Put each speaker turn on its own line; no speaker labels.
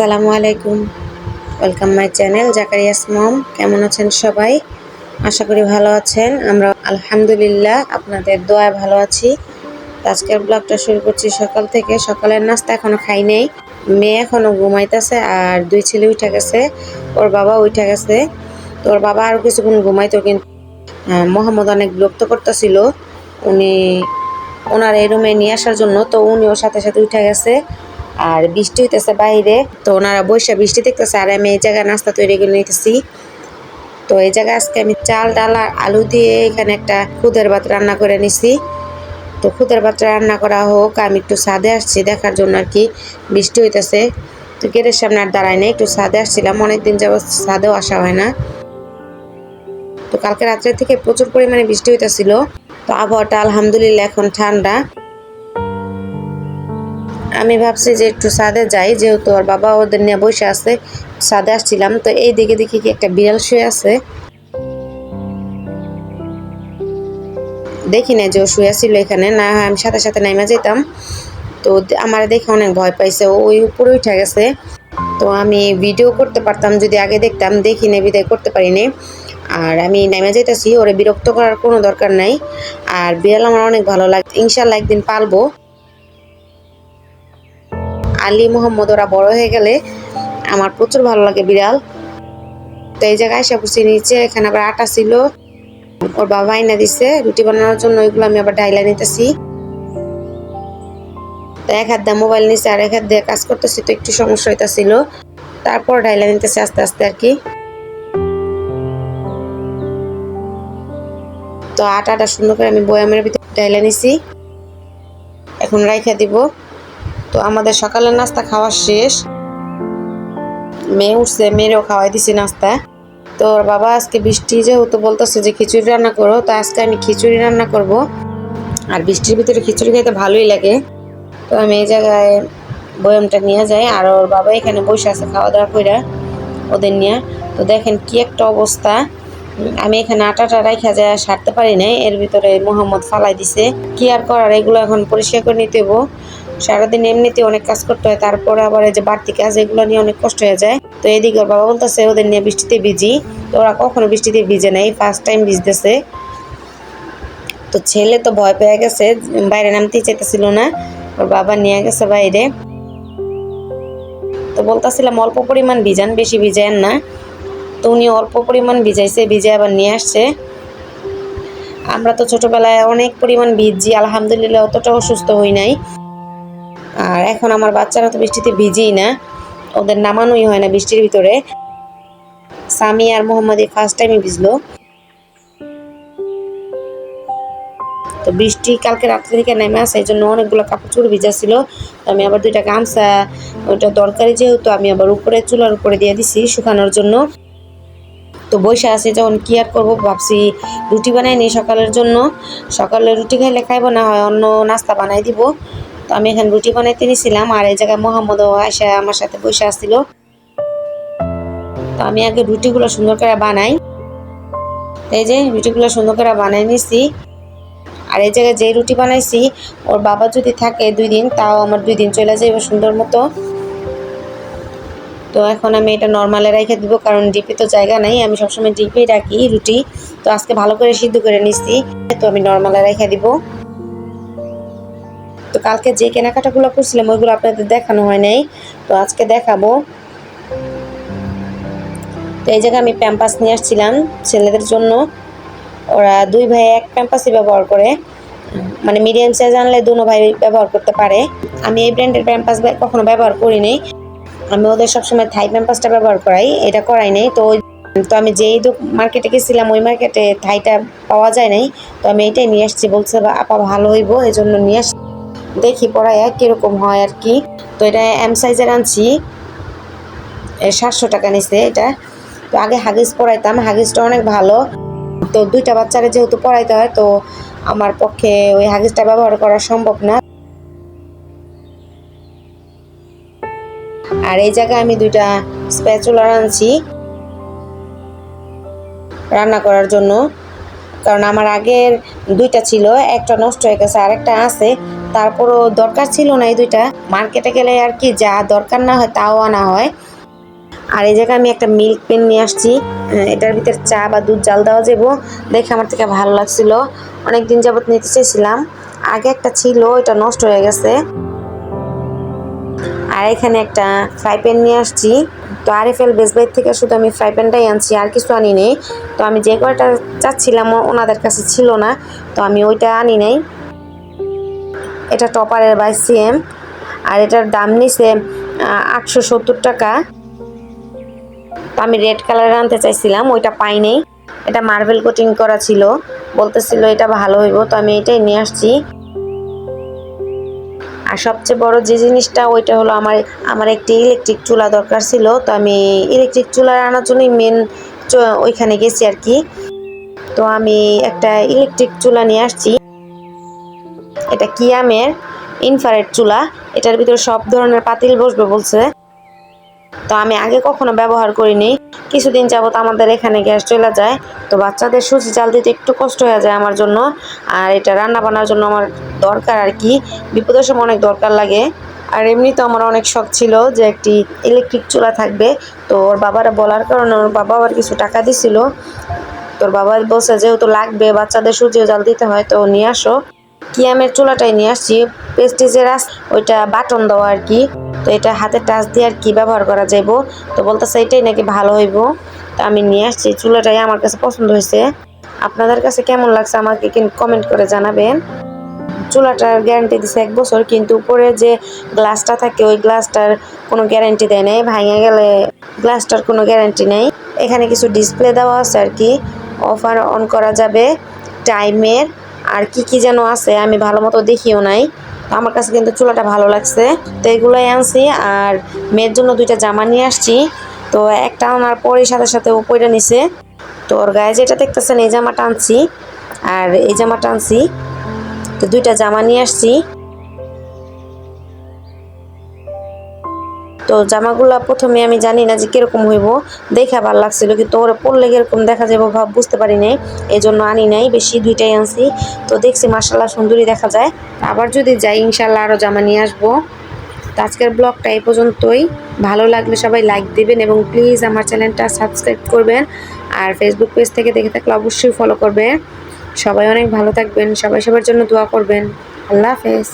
আসসালামু আলাইকুম। Welcome my channel জাকারিয়াস মম কেমন আছেন সবাই? আশা করি ভালো আছেন। আমরা আলহামদুলিল্লাহ আপনাদের দোয়ায় ভালো আছি। আজকের ব্লগটা শুরু করছি সকাল থেকে। সকালের নাস্তা এখনও খাই নেই। মেয়ে এখনও ঘুমাইতেছে আর দুই ছেলে উঠে গেছে। ওর বাবা উঠে গেছে। তো ওর বাবা আরও কিছুক্ষণ ঘুমাইতো কিন্তু মোহাম্মদ অনেক বিরক্ত করতেছিল। উনি ওনার এই রুমে নিয়ে আসার জন্য, তো উনি ওর সাথে সাথে উঠে গেছে। আর বৃষ্টি হইতেছে বাইরে। তো ওনারা বৈশা বৃষ্টি দেখতেছে, আর আমি এই জায়গায় নাস্তা তৈরি করে নিতেছি। তো এই জায়গায় আজকে আমি চাল, ডাল আর আলু দিয়ে এখানে একটা খুদের ভাত রান্না করে নিছি। তো খুদের ভাত রান্না করা হোক, আমি একটু ছাদে আসছি, দেখার জন্য আর কি বৃষ্টি হইতেছে। তো গেটের সামনে আর দাঁড়াই না একটু ছাদে আসছিলাম, অনেকদিন যাবত ছাদেও আসা হয় না। তো কালকে রাত্রে থেকে প্রচুর পরিমাণে বৃষ্টি হইতেছিল। তো আবহাওয়াটা আলহামদুলিল্লাহ এখন ঠান্ডা। আমি ভাবছি যে একটু সাদে যাই, যেহেতু ওর বাবা ওদের নিয়ে বসে আছে সাদে আসছিলাম। তো এই দিকে দেখি কি একটা বিড়াল শুয়ে আছে। দেখি না যে ও শুয়ে ছিল এখানে, না আমি সাথে সাথে নাইমা যেতাম। তো আমার দেখে অনেক ভয় পাইছে ওই উপরে উঠে গেছে। তো আমি ভিডিও করতে পারতাম, যদি আগে দেখতাম, দেখি না বিদায় করতে পারিনি। আর আমি নাইমা যেতেছি ওরে বিরক্ত করার কোনো দরকার নাই। আর বিড়াল আমার অনেক ভালো লাগে ইনশাল্লাহ একদিন পালবো। আলী মোহাম্মদ, ওরা বড় হয়ে গেলে আমার প্রচুর ভালো লাগে বিড়াল। তো এই জায়গায় এসে বসে নিচে এখানে আবার আটা ছিল। ওর বাবা আইনা দিছে, রুটি বানানোর জন্য ওইগুলো আমি আবার ডাইলা নিতেছি। তো এক হাত দিয়ে মোবাইল নিচে আর এক হাত দিয়ে কাজ করতেছি, তো একটু সমস্যা হইতাছিল। তারপর ডাইলা নিতেছি আস্তে আস্তে আর কি। তো আটাটা সুন্দর করে আমি বয়ামের ভিতরে ডাইলা নিছি। এখন রাইখা দিব। তো আমাদের সকালের নাস্তা খাওয়া শেষ। মেয়ে উঠছে, মেয়েরও খাওয়াই দিছি নাস্তা। তো ওর বাবা আজকে বৃষ্টি যেহেতু বলতেছে যে খিচুড়ি রান্না করো, তো আজকে আমি খিচুড়ি রান্না করব। আর বৃষ্টির ভিতরে খিচুড়ি খেতে ভালোই লাগে। তো আমি এই জায়গায় বয়ামটা নিয়ে যাই, আর ওর বাবা এখানে বসে আছে খাওয়া দাওয়া করে ওদের নিয়ে। তো দেখেন কি একটা অবস্থা। আমি এখানে আটাটা রাইখা যায় সারতে পারি নাই, এর ভিতরে মোহাম্মদ ফালাই দিছে। কি আর করার, এগুলো এখন পরিষ্কার করে নিতে হব সারাদিন এমনিতে অনেক কাজ করতে হয়, তারপরে আবার এই যে বাড়তি কাজ, এগুলো নিয়ে অনেক কষ্ট হয়ে যায়। তো এদিকে ওর বাবা বলতেছে, ওদের নিয়ে বৃষ্টিতে ভিজি। তো ওরা কখনো বৃষ্টিতে ভিজে নাই ফার্স্ট টাইম ভিজতেছে। তো ছেলে তো ভয় পেয়ে গেছে, বাইরে নামতেই চাইতেছিল না, ওর বাবা নিয়ে গেছে বাইরে। তো বলতেছিলাম, অল্প পরিমাণ ভিজান, বেশি ভিজায়েন না। তো উনি অল্প পরিমাণ ভিজাইছে ভিজে আবার নিয়ে আসছে। আমরা তো ছোটবেলায় অনেক পরিমাণ ভিজি, আলহামদুলিল্লাহ অতটা অসুস্থ হই নাই। আর এখন আমার বাচ্চারা তো বৃষ্টিতে ভিজেই না, ওদের নামানোই হয় না বৃষ্টির ভিতরে। সামি আর মোহাম্মদ ফার্স্ট টাইমে ভিজলো। তো বৃষ্টি কালকে রাত্রে থেকে নেমে আসে, এই জন্য অনেকগুলো কাপড় চোপড় ভিজা ছিল তো আমি আবার দুইটা গামছা, ওইটা দরকারি যেহেতু, আমি আবার উপরে চুলার উপরে দিয়ে দিছি শুকানোর জন্য। তো বসে আছি, যখন কি আর করব ভাবছি, রুটি বানাই নি সকালের জন্য। সকালে রুটি খাইলে খাইবো, না হয় অন্য নাস্তা বানাই দিব। তো আমি এখানে রুটি বানাইতে নিছিলাম, আর এই জায়গায় মোহাম্মদ আসে, আমার সাথে বসে আসছিল। তো আমি আগে রুটিগুলো সুন্দর করে বানাই। এই যে রুটিগুলো সুন্দর করে বানাই নিছি। আর এই জায়গায় যে রুটি বানাইছি, ওর বাবা যদি থাকে দুই দিন, তাও আমার দুই দিন চলে যাবে সুন্দর মতো। তো এখন আমি এটা নর্মালে রেখে দিব, কারণ ডিপে তো জায়গা নাই, আমি সবসময় ডিপেই রাখি রুটি। তো আজকে ভালো করে সিদ্ধ করে নিছি, তো আমি নর্মালে রেখে দিব। তো কালকে যে কেনাকাটাগুলো করছিলাম, ওইগুলো আপনাদের দেখানো হয় নাই। তো আজকে দেখাবো। তো এই জায়গায় আমি প্যাম্পাস নিয়ে আসছিলাম ছেলেদের জন্য। ওরা দুই ভাই এক প্যাম্পাসই ব্যবহার করে। মানে মিডিয়াম সাইজ আনলে দুনো ভাই ব্যবহার করতে পারে। আমি এই ব্র্যান্ডের প্যাম্পাস কখনো ব্যবহার করিনি আমি ওদের সবসময় থাই প্যাম্পাসটা ব্যবহার করাই, এটা করাই নাই। তো তো আমি যেই মার্কেটে গেছিলাম, ওই মার্কেটে থাইটা পাওয়া যায় নাই। তো আমি এইটাই নিয়ে আসছি। বলছে আপা, ভালো হইব এই জন্য নিয়ে আসছি দেখি পড়ায় কীরকম হয় আর কি। তো এটা এম সাইজের আনছি। সাতশো টাকা নিছে এটা। তো আগে হাগিস পড়াইতাম। হাগিসটা অনেক ভালো। তো দুইটা বাচ্চারা যেহেতু পড়াইতে হয়, তো আমার পক্ষে ওই হাগিসটা ব্যবহার করা সম্ভব না। আর এই জায়গায় আমি দুইটা স্প্যাচুলার আনছি রান্না করার জন্য। কারণ আমার আগের দুইটা ছিল, একটা নষ্ট হয়ে গেছে, আরেকটা আছে। তারপরও দরকার ছিল না এই দুইটা। মার্কেটে গেলে আর কি যা দরকার না হয় তাও আনা হয়। আর এই জায়গায় আমি একটা মিল্ক পেন নিয়ে আসছি। এটার ভিতরে চা বা দুধ জাল দেওয়া যাব। দেখে আমার থেকে ভালো লাগছিল। অনেক দিন যাবত নিতে চেয়েছিলাম। আগে একটা ছিল এটা নষ্ট হয়ে গেছে। আর এখানে একটা ফ্রাই প্যান নিয়ে আসছি। তো আরএফএল বেস বাইর থেকে শুধু আমি ফ্রাই প্যানটাই আনছি, আর কিছু আনি নেই। তো আমি যে কয়টা চাচ্ছিলাম, ওনাদের কাছে ছিল না। তো আমি ওইটা আনি নাই। এটা টপারের বাই সিএম, আর এটার দাম নিছে আটশো সত্তর টাকা। আমি রেড কালারের আনতে চাইছিলাম, ওইটা পাই নাই। এটা মার্বেল কোটিং করা ছিল, বলতেছিল এটা ভালো হইব, তো আমি এটাই নিয়ে আসছি। আর সবচেয়ে বড় যে জিনিসটা, ওইটা হলো আমার আমার একটি ইলেকট্রিক চুলা দরকার ছিল, তো আমি ইলেকট্রিক চুলা আনার জন্যই মেন ওইখানে গেছি আর কি। তো আমি একটা ইলেকট্রিক চুলা নিয়ে আসছি। এটা কিয়ামের ইনফ্রারেড চুলা। এটার ভিতরে সব ধরনের পাতিল বসবে বলছে। তো আমি আগে কখনো ব্যবহার করিনি। কিছুদিন যাবত আমাদের এখানে গ্যাস চলে যায়। তো বাচ্চাদের সুজি জাল দিতে একটু কষ্ট হয়ে যায় আমার জন্য। আর এটা রান্না বান্নার জন্য আমার দরকার আর কি। বিপদের সময় অনেক দরকার লাগে। আর এমনি তো আমার অনেক শখ ছিল যে একটি ইলেকট্রিক চুলা থাকবে। তো ওর বাবারা বলার কারণে ওর বাবা আবার কিছু টাকা দিছিল। তোর বাবা বলছে যেহেতু লাগবে, বাচ্চাদের সুজিও জাল দিতে হয়, তো নিয়ে আসো। কিয়ামের চুলাটাই নিয়ে আসছি। পেস্টিজের আস, ওইটা বাটন দেওয়া আর কি। তো এটা হাতে টাচ দিয়ে আর কি ব্যবহার করা যাইব। তো বলতেছে এটাই নাকি ভালো হইব। তো আমি নিয়ে আসছি, চুলাটাই আমার কাছে পছন্দ হয়েছে আপনাদের কাছে কেমন লাগছে আমাকে কমেন্ট করে জানাবেন। চুলাটার গ্যারান্টি দিছে এক বছর, কিন্তু উপরে যে গ্লাসটা থাকে, ওই গ্লাসটার কোনো গ্যারান্টি দেয় নাই। ভাঙে গেলে গ্লাসটার কোনো গ্যারান্টি নেই। এখানে কিছু ডিসপ্লে দেওয়া আছে আর কি। অফার অন করা যাবে টাইমের। আর কি কি যেন আছে আমি ভালো মতো দেখিও নাই। আমার কাছে কিন্তু চুলাটা ভালো লাগছে। তো এগুলোই আনছি আর মেয়ের জন্য দুইটা জামা নিয়ে আসছি। তো একটা আনার পরে সাথে সাথে ও পইটা নিছে। তো ওর গায়ে যেটা দেখতেছেন এই জামাটা আনছি। আর এই জামাটা আনছি। তো দুইটা জামা নিয়ে আসছি। তো জামাগুলা প্রথমে আমি জানি না যে কীরকম হইব, দেখে ভালো লাগছিল, কিন্তু ওরা পড়লে কীরকম দেখা যাব ভাব বুঝতে পারি নাই এই জন্য আনি নাই, বেশি দুইটাই আনছি। তো দেখছি মার্শাল্লাহ সুন্দরী দেখা যায়। আবার যদি যাই ইনশাল্লাহ আরও জামা নিয়ে আসব। তো আজকের ব্লগটা এই পর্যন্তই। ভালো লাগলে সবাই লাইক দেবেন এবং প্লিজ আমার চ্যানেলটা সাবস্ক্রাইব করবেন। আর ফেসবুক পেজ থেকে দেখে থাকলে অবশ্যই ফলো করবেন সবাই অনেক ভালো থাকবেন, সবাই সবার জন্য দোয়া করবেন। আল্লাহ হাফেজ।